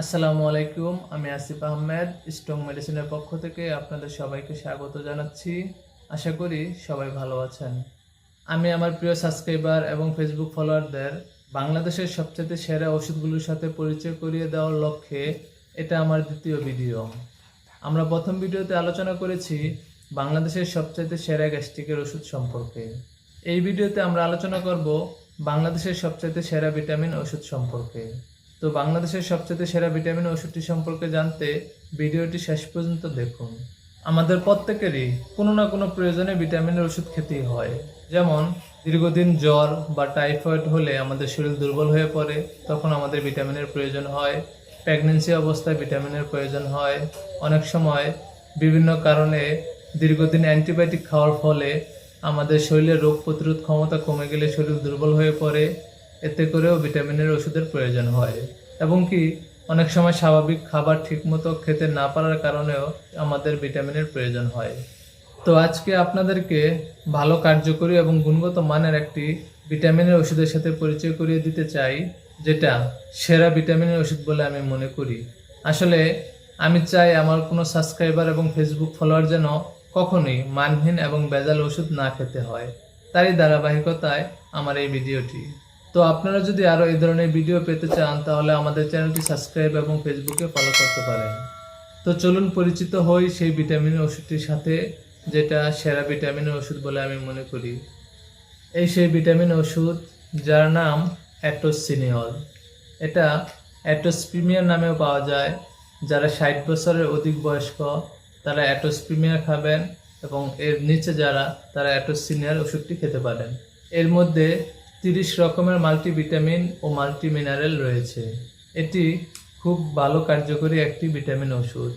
আসসালামু আলাইকুম, আমি আসিফ আহমেদ, স্ট্রং মেডিসিনের পক্ষ থেকে আপনাদের সবাইকে স্বাগত জানাচ্ছি। আশা করি সবাই ভালো আছেন। আমি আমার প্রিয় সাবস্ক্রাইবার এবং ফেসবুক ফলোয়ারদের বাংলাদেশের সবচেয়ে সেরা ওষুধগুলোর সাথে পরিচয় করিয়ে দেওয়ার লক্ষ্যে এটা আমার দ্বিতীয় ভিডিও। আমরা প্রথম ভিডিওতে আলোচনা করেছি বাংলাদেশের সবচেয়ে সেরা গ্যাস্ট্রিকের ওষুধ সম্পর্কে। এই ভিডিওতে আমরা আলোচনা করব বাংলাদেশের সবচেয়ে সেরা ভিটামিন ওষুধ সম্পর্কে। তো বাংলাদেশের সবচেয়ে সেরা ভিটামিন ওষুধটি সম্পর্কে জানতে ভিডিওটি শেষ পর্যন্ত দেখুন। আমাদের প্রত্যেকেরই কোনো না কোনো প্রয়োজনে ভিটামিনের ওষুধ খেতেই হয়। যেমন, দীর্ঘদিন জ্বর বা টাইফয়েড হলে আমাদের শরীর দুর্বল হয়ে পড়ে, তখন আমাদের ভিটামিনের প্রয়োজন হয়। প্রেগনেন্সি অবস্থায় ভিটামিনের প্রয়োজন হয়। অনেক সময় বিভিন্ন কারণে দীর্ঘদিন অ্যান্টিবায়োটিক খাওয়ার ফলে আমাদের শরীরে রোগ প্রতিরোধ ক্ষমতা কমে গেলে শরীর দুর্বল হয়ে পড়ে। এতে করেও ভিটামিনের ওষুধের প্রয়োজন হয়। এবং কি, অনেক সময় স্বাভাবিক খাবার ঠিকমতো খেতে না পারার কারণেও আমাদের ভিটামিনের প্রয়োজন হয়। তো আজকে আপনাদেরকে ভালো কার্যকরী এবং গুণগত মানের একটি ভিটামিনের ওষুধের সাথে পরিচয় করিয়ে দিতে চাই, যেটা সেরা ভিটামিনের ওষুধ বলে আমি মনে করি। আসলে আমি চাই আমার কোনো সাবস্ক্রাইবার এবং ফেসবুক ফলোয়ার যেন কখনোই মানহীন এবং বেজাল ওষুধ না খেতে হয়। তারই ধারাবাহিকতায় আমার এই ভিডিওটি। তো আপনারা যদি আরও এই ধরনের ভিডিও পেতে চান, তাহলে আমাদের চ্যানেলটি সাবস্ক্রাইব এবং ফেসবুকে ফলো করতে পারেন। তো চলুন পরিচিত হই সেই ভিটামিনের ওষুধটির সাথে, যেটা সেরা ভিটামিনের ওষুধ বলে আমি মনে করি। এই সেই ভিটামিন ওষুধ, যার নাম অ্যাটোসিনিয়ল এটা অ্যাটোসপ্রিমিয়ার নামেও পাওয়া যায়। যারা ষাট বছরের অধিক বয়স্ক, তারা অ্যাটোসপ্রিমিয়ার খাবেন এবং এর নিচে যারা, তারা অ্যাটোসিনিয়ার ওষুধটি খেতে পারেন। এর মধ্যে তিরিশ রকমের মাল্টিভিটামিন ও মাল্টি মিনারেল রয়েছে। এটি খুব ভালো কার্যকরী একটি ভিটামিন ওষুধ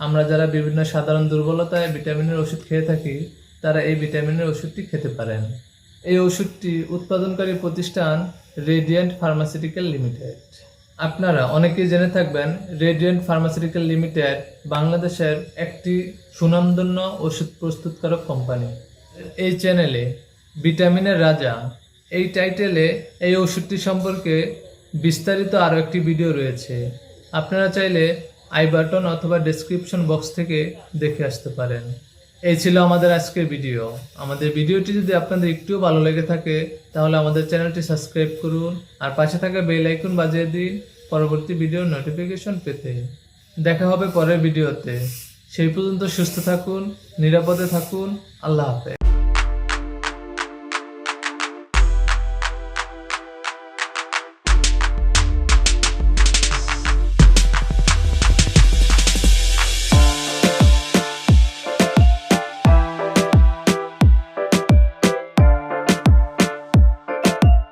আমরা যারা বিভিন্ন সাধারণ দুর্বলতায় ভিটামিনের ওষুধ খেয়ে থাকি, তারা এই ভিটামিনের ওষুধটি খেতে পারেন। এই ওষুধটি উৎপাদনকারী প্রতিষ্ঠান রেডিয়েন্ট ফার্মাসিউটিক্যাল লিমিটেড আপনারা অনেকেই জেনে থাকবেন রেডিয়েন্ট ফার্মাসিউটিক্যাল লিমিটেড বাংলাদেশের একটি সুনামধন্য ওষুধ প্রস্তুতকারক কোম্পানি। এই চ্যানেলে ভিটামিনের রাজা এই টাইটেলে এই ওষুধটি সম্পর্কে বিস্তারিত আরও একটি ভিডিও রয়েছে। আপনারা চাইলে আই বাটন অথবা ডেসক্রিপশন বক্স থেকে দেখে আসতে পারেন। এই ছিল আমাদের আজকের ভিডিও। আমাদের ভিডিওটি যদি আপনাদের একটুও ভালো লেগে থাকে, তাহলে আমাদের চ্যানেলটি সাবস্ক্রাইব করুন আর পাশে থাকা বেল আইকন বাজিয়ে দিন পরবর্তী ভিডিওর নোটিফিকেশন পেতে। দেখা হবে পরের ভিডিওতে। সেই পর্যন্ত সুস্থ থাকুন, নিরাপদে থাকুন। আল্লাহ হাফেজ।